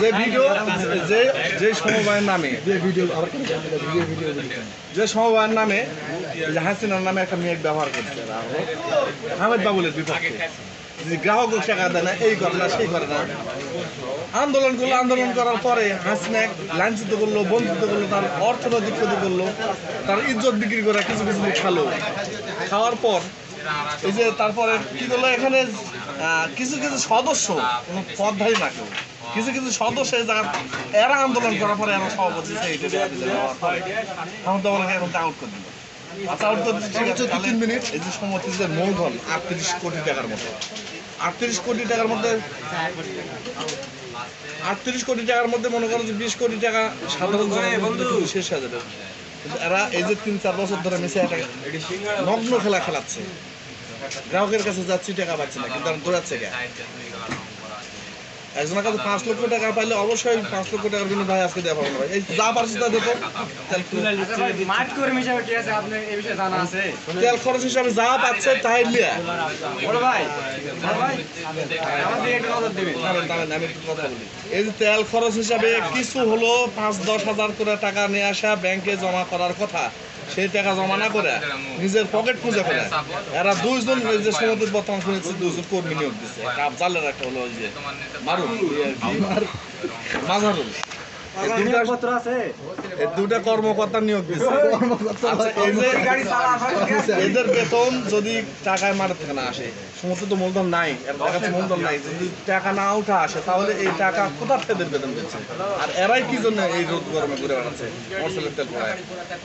যে ভিডিও, যে যে সমবায়ের নামে কেন ভিডিও যে সমবায়ের নামে যে হাসিনার নামে একটা মেয়ে ব্যবহার করছে রাহুল হামেদ বাবুলের বিপক্ষে। যে গ্রাহক টাকা দেয় না, এই করে না সেই করে না আন্দোলন করল, আন্দোলন করার পরে হাসিনা এক লাঞ্ছিত করল, বঞ্চিত করল, তার অর্থনৈতিক ক্ষতি করল, তার ইজ্জত বিক্রি করে কিছু কিছু খালো। খাওয়ার পর এই যে তারপরে কি করল এখানে কিছু কিছু সদস্য কোনো পদধারী না কেউ কিছু কিছু সদস্য এই জায়গা এরা আন্দোলন করার পরে এরা সভাপতি দিল এখন আউট করে দিল। আচ্ছা তিন মিনিট। এই যে মূলধন আটত্রিশ কোটি টাকার মতো আটত্রিশ কোটি টাকার মধ্যে আটত্রিশ কোটি টাকার মধ্যে মনে করো যে বিশ কোটি টাকা সাধারণ শেষ কিন্তু এরা এই যে তিন চার বছর ধরে মিশে একটা নগ্ন খেলা খেলাচ্ছে। গ্রাহকের কাছে যাচ্ছি টাকা পাচ্ছে না কিন্তু আমি দৌড়াচ্ছে কে? একজনের কাছে পাঁচ লক্ষ টাকা পাইলে অবশ্যই পাঁচ লক্ষ টাকার বিনিময়ে আজকে দেওয়া পাবো ভাই। এই যা পারছি তা দেখো তেল মাঠ কর্মী হিসাবে খরচ যা পাচ্ছে তাই লিয়া। ভাই ভাই আমি কথা বলি। এই যে তেল খরচ হিসাবে কিছু হলো পাঁচ দশ হাজার করে টাকা নিয়ে আসা ব্যাংকে জমা করার কথা। সেই টাকা জমা না করে নিজের পকেট পুজো করে এরা দুইজন যে সমিতির বর্তমান শুনেছি, দুইজন কর্মী নিয়োগ দিচ্ছে একটা আফজালের, একটা হলো ওই যে মারুন ইয়ে দুটা কর্মকর্তা নিয়োগ দিচ্ছে আচ্ছা, এই যে এদের বেতন যদি টাকায় মারা থেকে না আসে সমস্ত তো মূলধন নাই কাছে মূলধন নাই। যদি টাকা না উঠা আসে তাহলে এই টাকা কোথা থেকে এদের বেতন দিচ্ছে? আর এরাই কি জন্য এই রোদ গরমে ঘুরে বেড়াচ্ছে? মরসেলের তেল পড়ায়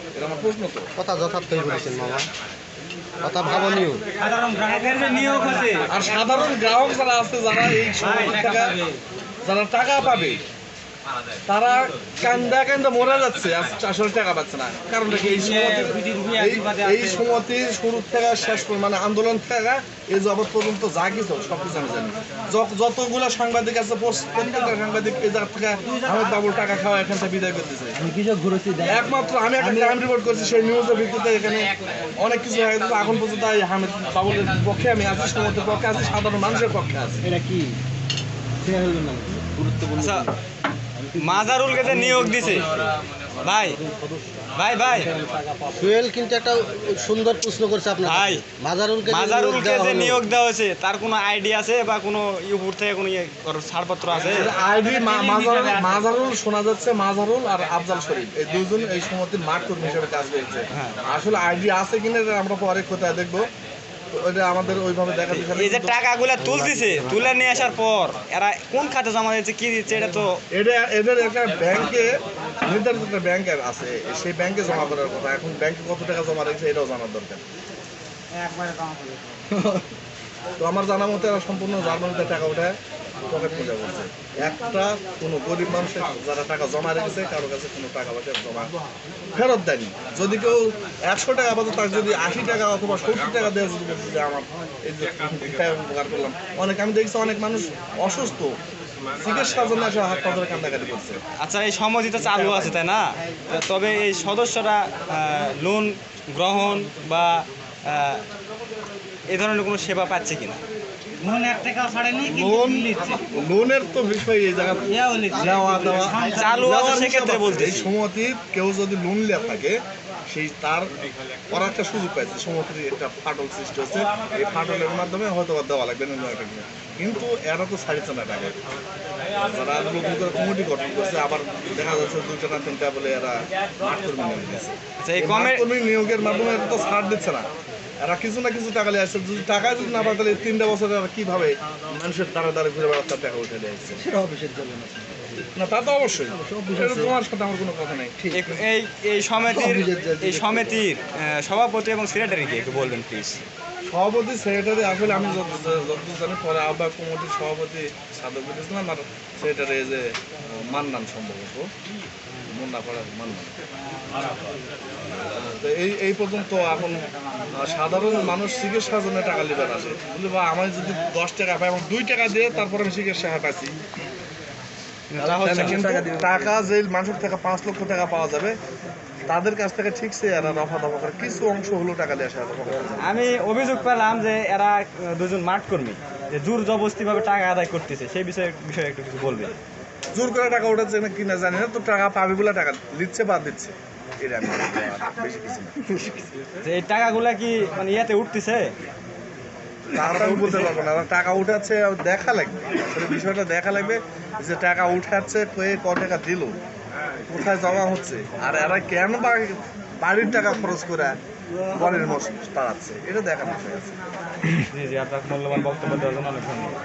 এটা আমার প্রশ্ন তো। কথা যথার্থই বলেছেন মামা কথা ভাবনীয়। সাধারণ গ্রাহকের যে নিয়োগ আছে। আর সাধারণ গ্রাহক যারা আছে যারা এই সময় যারা টাকা পাবে তারা কান্দা কান্দা মরে যাচ্ছে আসলে টাকা পাচ্ছে না। কারণ এই এই- শুরু থেকে শেষ মানে আন্দোলন থেকে এই জগৎ পর্যন্ত যা কিছু সব কিছু আমি জানি। যত- যতগুলো সাংবাদিক আছে প্রত্যেকটা সাংবাদিক এই জায়গা থেকে বাবুর টাকা খাওয়া এখান থেকে বিদায় একমাত্র আমি একটা ক্রাইম রিপোর্ট করছি সেই নিউজের ভিত্তিতে এখানে অনেক কিছু হয়ে গেছে। এখন পর্যন্ত বাবুলের পক্ষে আমি আছি পক্ষে আছি সাধারণ মানুষের পক্ষে আছি। এটা কি? গুরুত্বপূর্ণ মাজারুলকে যে নিয়োগ দিছে। ভাই ভাই ভাই। সুয়েল কিন্তু একটা সুন্দর প্রশ্ন করছে আপনার ভাই, মাজারুলকে যে নিয়োগ মাজারুলকে যে নিয়োগ দেওয়া হয়েছে তার কোনো আইডিয়া আছে বা কোনো ইউপুর থেকে কোনো ইয়ে ছাড়পত্র আছে? আইডি মাজারুল শোনা যাচ্ছে মাজারুল আর আফজাল শরীফ। এই দুজন এই সময়তে মাঠ কর্মী হিসেবে কাজ করেছে। আসলে আইডি আছে কিনা আমরা পরে কোথায় দেখব। ওইটা আমাদের ওইভাবে দেখা এই যে টাকাগুলা তুলতেছে তুলে নিয়ে আসার পর এরা কোন খাতে জমা দিচ্ছে কি দিচ্ছে এটা তো এটা এদের একটা ব্যাংকে নির্ধারিত একটা ব্যাংক আছে সেই ব্যাংকে জমা করার কথা। এখন ব্যাংকে কত টাকা জমা রেখেছে এটাও জানার দরকার। একবারে কম হবে তো আমার জানা মতে এরা সম্পূর্ণ জার্মানিতে টাকা উঠায়। একটা কোনো গরিব মানুষের যারা টাকা জমা রেখেছে, কারও কাছে কোনো টাকা পয়সা জমা ফেরত দেয়নি। যদি কেউ একশো টাকা পাতো তাকে যদি আশি টাকা অথবা সত্তর টাকা দেওয়া যদি আমার এই যে উপকার করলাম। অনেক আমি দেখছি অনেক মানুষ অসুস্থ। চিকিৎসার জন্য আসলে হাত পাথরে কান্দাকাটি করছে। আচ্ছা এই সমিতি তো চালু আছে, তাই না? তবে এই সদস্যরা লোন গ্রহণ বা এই ধরনের কোনো সেবা পাচ্ছে কিনা? মন কিন্তু লোনের তো বিষয় এই জায়গা ইয়াও দেওয়া দেওয়া চালু সেক্ষেত্রে হিসাব এই সময়তে কেউ যদি লোন লিয়া থাকে সেই তার করার একটা সুযোগ পাইছে। সময়তে একটা ফাটল সৃষ্টি হচ্ছে। এই ফাটলের মাধ্যমে হয়তো দেওয়া লাগবে না কিন্তু এরা তো ছাড়িচ্ছে না টাকা। যারা নতুন করে কমিটি গঠন করছে আবার দেখা যাচ্ছে দুইটা না তিনটা বলে এরা মাঠ কর্মী নিয়োগ দিচ্ছে আচ্ছা এই কর্মী নিয়োগের মাধ্যমে তো ছাড় দিচ্ছে না। এরা কিছু না কিছু টাকা নিয়ে আসছে। যদি টাকা যদি না পায় তাহলে তিনটা বছরে এরা কীভাবে মানুষের দ্বারা দ্বারা ঘুরে বেড়াতে তার টাকা উঠে দেয় সেটা অফিসের জন্য। না। না তা তো অবশ্যই। তোমার সাথে আমার কোনো কথা নেই। এই- এই এই সমিতির এই সমিতির সভাপতি এবং সেক্রেটারিকে একটু বলবেন প্লিজ সভাপতি সেক্রেটারি আসলে আমি যত যতদূর জানি পরে আহ্বায়ক কমিটির সভাপতি সাদকুল ইসলাম আর সেক্রেটারি এই যে মান্নান সম্ভবত। মুন্নাপাড়ার মান্নান। তো এই এই পর্যন্ত এখন সাধারণ মানুষ চিকিৎসার জন্য টাকা লিবার আছে বলি বা আমার যদি দশ টাকা পাই এবং দুই টাকা দিয়ে তারপরে আমি চিকিৎসা কিন্তু টাকা যে মানুষের থেকে পাঁচ লক্ষ টাকা পাওয়া যাবে তাদের কাছ থেকে ঠিকছে এরা রফা দফা করে কিছু অংশ হলো টাকা দিয়ে আসা আমি অভিযোগ পেলাম যে এরা দুজন মাঠ কর্মী যে জোর জবস্তিভাবে টাকা আদায় করতেছে সেই বিষয়ে বিষয়ে একটু কিছু বলবেন। জোর করে টাকা উঠাচ্ছে না কিনা জানি না তো টাকা পাবে বলে টাকা দিচ্ছে বা দিচ্ছে। বলব, এই টাকাগুলা কি মানে ইয়াতে উঠতেছে? তাহলে আমি বলতে পারব না টাকা উঠাচ্ছে দেখা লাগবে। বিষয়টা দেখা লাগবে যে টাকা উঠাচ্ছে কয়ে ক টাকা দিল। কোথায় জমা হচ্ছে? আর এরা কেন বাড়ির টাকা খরচ করে বনের মশ তাড়াচ্ছে? এটা দেখার বিষয় আছে। জি জি, আপনার মূল্যবান বক্তব্য দেওয়ার জন্য অনেক ধন্যবাদ।